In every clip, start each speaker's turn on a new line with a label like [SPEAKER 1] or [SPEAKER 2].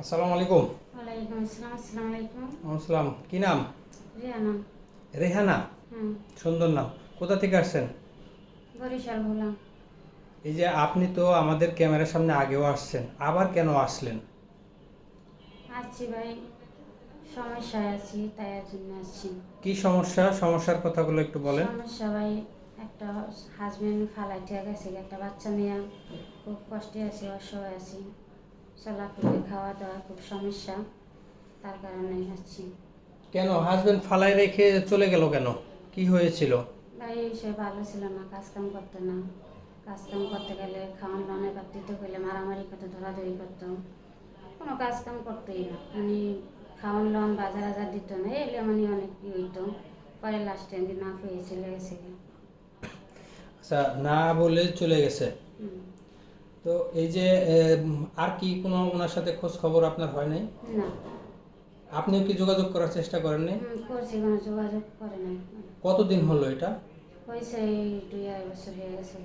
[SPEAKER 1] আসসালামু আলাইকুম।
[SPEAKER 2] ওয়ালাইকুম আসসালাম আসসালামু আলাইকুম।
[SPEAKER 1] আসসালাম। কি নাম? রেহানা?
[SPEAKER 2] হ্যাঁ
[SPEAKER 1] সুন্দর নাম। কোথা থেকে আসছেন?
[SPEAKER 2] বরিশাল ভোলা
[SPEAKER 1] এই যে আপনি তো আমাদের ক্যামেরার সামনে আগেও আসছেন আবার কেন আসলেন?
[SPEAKER 2] আসছি ভাই সমস্যায় আছি তাই জন্য আসছি।
[SPEAKER 1] কি সমস্যা? সমস্যার কথাগুলো একটু বলেন।
[SPEAKER 2] সমস্যা ভাই একটা হাজবেন্ড ফালাই ঠিক গেছে একটা বাচ্চা নিয়ে খুব কষ্টে আছি অসহায় আছি। চলাফেরা খাওয়া দাওয়া খুব সমস্যা তার কারণে আসছি
[SPEAKER 1] কেন? হাজবেন্ড ফালাই রেখে চলে গেল কেন? কি হয়েছিল?
[SPEAKER 2] ভাই সে ভালো ছিল না কাজ কাম করতো না। কাজ কাম করতে গেলে খাওয়ান দাওয়ানের বাদ দিতে গেলে মারামারি করতো ধরাধরি করতো। কোনো কাজ কাম করতোই না। মানে খাওয়ান দাওয়ান বাজার আজার দিত না এলে মানে অনেক কি হইতো। পরে লাস্ট টাইম না খেয়ে চলে গেছে
[SPEAKER 1] আচ্ছা না বলে চলে গেছে।
[SPEAKER 2] হুম।
[SPEAKER 1] তো এই যে আর কি কোনো ওনার সাথে খোঁজ খবর আপনার হয় নাই?
[SPEAKER 2] না।
[SPEAKER 1] আপনিও কি যোগাযোগ করার চেষ্টা করেননি
[SPEAKER 2] হুম, করছি কোনো যোগাযোগ করে নাই।
[SPEAKER 1] কতদিন হলো এটা?
[SPEAKER 2] হয়েছে এই দুই আড়াই বছর হয়ে গেছে।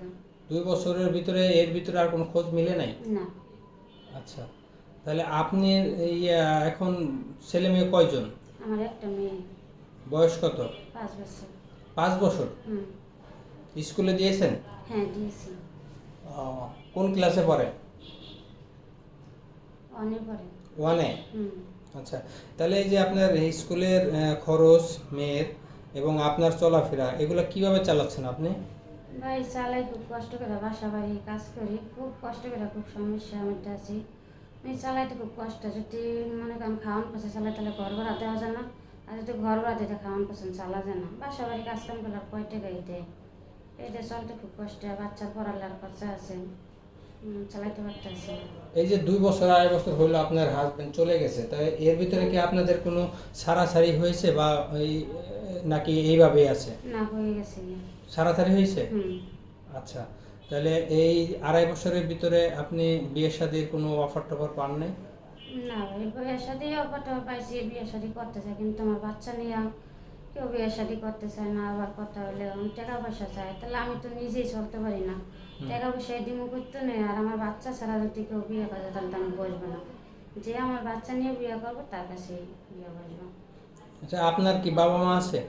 [SPEAKER 1] দুই বছরের ভিতরে এর ভিতরে আর কোনো খোঁজ মিলে নাই?
[SPEAKER 2] না।
[SPEAKER 1] আচ্ছা তাহলে আপনি এই, এখন ছেলে মেয়ে কয়জন?
[SPEAKER 2] আমার একটা মেয়ে।
[SPEAKER 1] বয়স কত?
[SPEAKER 2] পাঁচ বছর।
[SPEAKER 1] পাঁচ বছর? স্কুলে দিয়েছেন?
[SPEAKER 2] হ্যাঁ দিয়েছি।
[SPEAKER 1] ও, কোন ক্লাসে পড়ে? ওয়ানে আচ্ছা তাহলে এই যে আপনার স্কুলের খরচ মেয়ের এবং আপনার চলাফেরা এগুলো কীভাবে চালাচ্ছেন আপনি?
[SPEAKER 2] ভাই চালাই খুব কষ্ট করে বাসা বাড়ি কাজ করি খুব কষ্ট করে খুব সমস্যার মধ্যে আছি। আমি চালাইতে খুব কষ্ট যদি মনে করেন খাওয়ান পছন্দ চালাই তাহলে ঘর ভাড়া দেওয়া যায় না। আর যদি ঘর ভাড়া দিতে খাওয়ান পছন্দ চালা যায় না। বাসা বাড়ি কাজ কাম করলে আর কয় দেয়? এইটা চলতে খুব কষ্ট বাচ্চার পড়ালেখার খরচা আছে। চালাইতে পারতেছি।
[SPEAKER 1] এই যে দুই বছর আড়াই বছর হলো আপনার হাজবেন্ড চলে গেছে তাই এর ভিতরে কি আপনাদের কোনো সারাসারি হয়েছে বা এই নাকি এইভাবেই আছে?
[SPEAKER 2] না হয়ে গেছে।
[SPEAKER 1] সারাসারি হয়েছে? আচ্ছা তাহলে এই আড়াই বছরের ভিতরে আপনি বিয়ে শাদির কোনো অফার টফার পান নাই?
[SPEAKER 2] না ভাই বিয়ের অফারটা পাইছি বিয়ের শাদি করতে চাই কিন্তু আমার বাচ্চা নিয়ে কেউ বিয়ের শাদি করতে চায় না আবার কথা হলে টাকা পয়সা চায় তাহলে আমি তো নিজেই চলতে পারি না। টাকা পয়সা দিমু করতে নেই আর আমার বাচ্চা ছাড়া যদি কেউ বিয়ে করে তাহলে তো আমি বসবো না। যে আমার বাচ্চা নিয়ে বিয়ে করব তার কাছেই বিয়ে বসবো।
[SPEAKER 1] আচ্ছা আপনার কি বাবা মা আছে?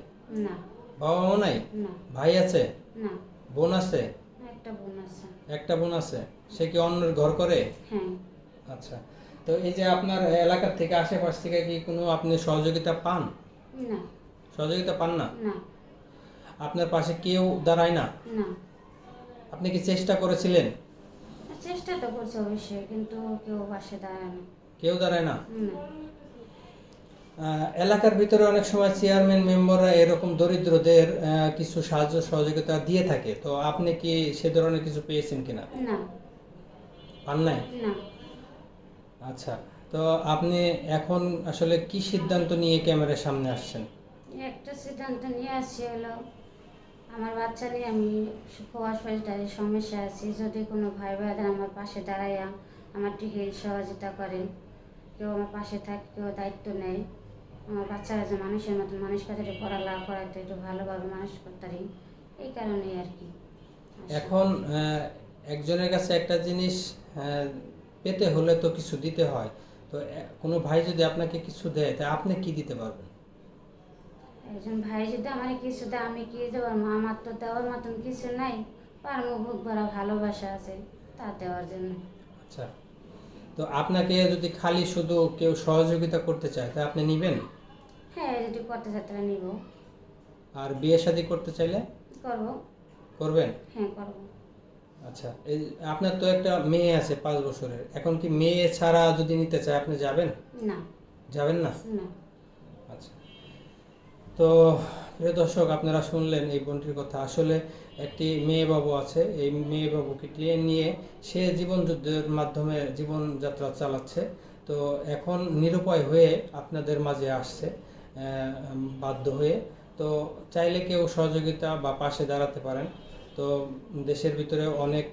[SPEAKER 2] না।
[SPEAKER 1] বাবা মা নাই?
[SPEAKER 2] না।
[SPEAKER 1] ভাই আছে?
[SPEAKER 2] না।
[SPEAKER 1] বোন আছে?
[SPEAKER 2] একটা বোন আছে।
[SPEAKER 1] একটা বোন আছে? সে কি অন্যের ঘর করে?
[SPEAKER 2] হ্যাঁ।
[SPEAKER 1] আচ্ছা তো এই যে আপনার এলাকার থেকে আশেপাশ থেকে কি কোনো আপনি সহযোগিতা পান?
[SPEAKER 2] না।
[SPEAKER 1] সহযোগিতা পান না?
[SPEAKER 2] না।
[SPEAKER 1] আপনার পাশে কেউ দাঁড়ায় না?
[SPEAKER 2] না।
[SPEAKER 1] আপনি কি চেষ্টা করেছিলেন?
[SPEAKER 2] চেষ্টা তো করছে অবশ্যই কিন্তু কেউ পাশে দাঁড়ায় না।
[SPEAKER 1] কেউ দাঁড়ায় না? এলাকার ভিতরে অনেক সময় চেয়ারম্যান মেম্বাররা এরকম দরিদ্রদের কিছু সাহায্য সহযোগিতা দিয়ে থাকে। তো আপনি কি সে ধরনের কিছু পেয়েছেন কিনা?
[SPEAKER 2] না।
[SPEAKER 1] পান নাই?
[SPEAKER 2] না।
[SPEAKER 1] আচ্ছা তো আপনি এখন আসলে কি সিদ্ধান্ত নিয়ে ক্যামেরার সামনে আসছেন?
[SPEAKER 2] একটা সিদ্ধান্ত নিয়ে আসছি হলো আমার বাচ্চা নিয়ে আমি খোয়া শরীরটার সমস্যা আছি। যদি কোনো ভাই ভাইদের আমার পাশে দাঁড়াইয়া আমার টিকে সহযোগিতা করে কেউ আমার পাশে থাকে, কেউ দায়িত্ব নেয়, আমার বাচ্চারা যে মানুষের মতন, মানুষ কাছে পড়ালেখা করাতে একটু ভালোভাবে মানুষ করতে এই কারণে আর কি।
[SPEAKER 1] এখন একজনের কাছে একটা জিনিস পেতে হলে তো কিছু দিতে হয়। তো কোনো ভাই যদি আপনাকে কিছু দেয়, তা আপনি কি দিতে পারবেন?
[SPEAKER 2] একজন ভাই যদি আমার কিছু দেয় আমি কি দেবো মা আমার তো দেওয়ার মতন কিছু নাই। পারমো বুক ভরা ভালোবাসা আছে তা দেওয়ার জন্য।
[SPEAKER 1] আচ্ছা। তো আপনাকে যদি খালি শুধু কেউ সহযোগিতা করতে চায় তা আপনি নেবেন?
[SPEAKER 2] হ্যাঁ যদি করতে চাই তাহলে নিব।
[SPEAKER 1] আর বিয়ে শাদী করতে চাইলে?
[SPEAKER 2] করব।
[SPEAKER 1] করবেন?
[SPEAKER 2] হ্যাঁ করব।
[SPEAKER 1] আচ্ছা এই আপনার তো একটা মেয়ে আছে পাঁচ বছরের। এখন কি মেয়ে ছাড়া যদি নিতে চায় আপনি যাবেন?
[SPEAKER 2] না।
[SPEAKER 1] যাবেন না?
[SPEAKER 2] না।
[SPEAKER 1] তো, প্রিয় দর্শক, আপনারা শুনলেন এই বোনটির কথা। আসলে একটি মেয়ে বাবু আছে। এই মেয়ে বাবুকে নিয়ে সে জীবন যুদ্ধের মাধ্যমে জীবনযাত্রা চালাচ্ছে। তো, এখন নিরুপায় হয়ে আপনাদের মাঝে আসছে বাধ্য হয়ে। তো, চাইলে কেউ সহযোগিতা বা পাশে দাঁড়াতে পারেন। তো, দেশের ভিতরে অনেক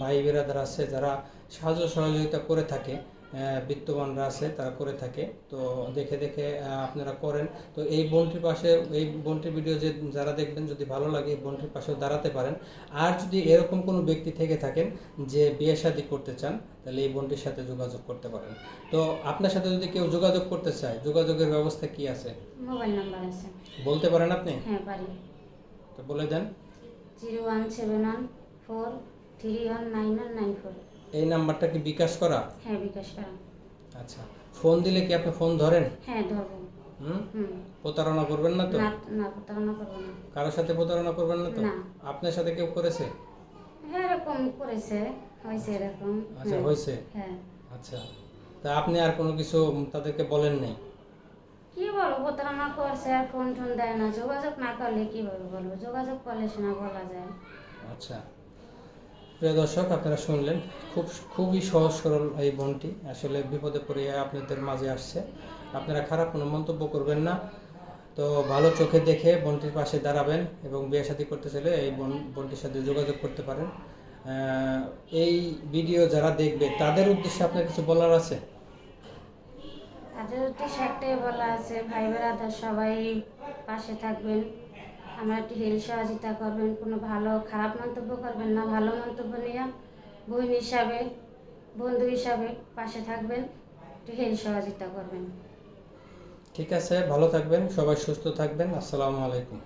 [SPEAKER 1] ভাই বেরাদার আছে যারা সাহায্য সহযোগিতা করে থাকে। বিত্তবানরা আছে তারা করে থাকে। তো দেখে দেখে আপনারা করেন। তো এই বোনটির পাশে এই বোনটির ভিডিও যে যারা দেখবেন যদি ভালো লাগে এই বোনটির পাশেও দাঁড়াতে পারেন। আর যদি এরকম কোনো ব্যক্তি থেকে থাকেন যে বিয়ে শাদী করতে চান তাহলে এই বোনটির সাথে যোগাযোগ করতে পারেন। তো আপনার সাথে যদি কেউ যোগাযোগ করতে চায় যোগাযোগের ব্যবস্থা কি আছে?
[SPEAKER 2] মোবাইল নাম্বার আছে।
[SPEAKER 1] বলতে পারেন আপনি?
[SPEAKER 2] হ্যাঁ পারি।
[SPEAKER 1] তো বলে দেন।
[SPEAKER 2] Zero one seven one four three one nine one nine four.
[SPEAKER 1] এই নাম্বারটা কি বিকাশ করা?
[SPEAKER 2] হ্যাঁ বিকাশ করা।
[SPEAKER 1] আচ্ছা ফোন দিলে কি আপনি ফোন ধরেন?
[SPEAKER 2] হ্যাঁ ধরবো।
[SPEAKER 1] হুম? প্রতারণা করবেন না তো?
[SPEAKER 2] না না প্রতারণা করব না।
[SPEAKER 1] কারোর সাথে প্রতারণা করবেন না তো?
[SPEAKER 2] না।
[SPEAKER 1] আপনার সাথে কেউ করেছে?
[SPEAKER 2] হ্যাঁ এরকম করেছে হয়েছে এরকম।
[SPEAKER 1] আচ্ছা
[SPEAKER 2] হ্যাঁ।
[SPEAKER 1] হয়েছে?
[SPEAKER 2] হ্যাঁ।
[SPEAKER 1] আচ্ছা তা আপনি আর কোনো কিছু তাদেরকে বলেন নাই?
[SPEAKER 2] কি বলব প্রতারণা করছে আর ফোন টোন দেয় না। যোগাযোগ না করলে কি কীভাবে বলব? যোগাযোগ করলে সেনা বলা যায়।
[SPEAKER 1] আচ্ছা প্রিয় দর্শক, আপনারা শুনলেন খুব খুবই সহজ সরল এই বোনটি। আসলে বিপদে পড়ে আপনাদের মাঝে আসছে। আপনারা খারাপ কোনো মন্তব্য করবেন না। তো ভালো চোখে দেখে বোনটির পাশে দাঁড়াবেন এবং বিয়ে সাথী করতে চাইলে এই বোন, বোনটির সাথে যোগাযোগ করতে পারেন। এই ভিডিও যারা দেখবে, তাদের উদ্দেশ্যে আপনার কিছু বলার আছে?
[SPEAKER 2] তাদের উদ্দেশ্যে একটাই বলা আছে ভাই বেড়াদার সবাই পাশে থাকবেন। আমরা একটু হেল সহযোগিতা করবেন, কোনো ভালো খারাপ মন্তব্য করবেন না, ভালো মন্তব্য নিয়ে বোন হিসাবে, বন্ধু হিসাবে পাশে থাকবেন, একটু হেল সহযোগিতা করবেন।
[SPEAKER 1] ঠিক আছে, ভালো থাকবেন, সবাই সুস্থ থাকবেন, আসসালামু আলাইকুম।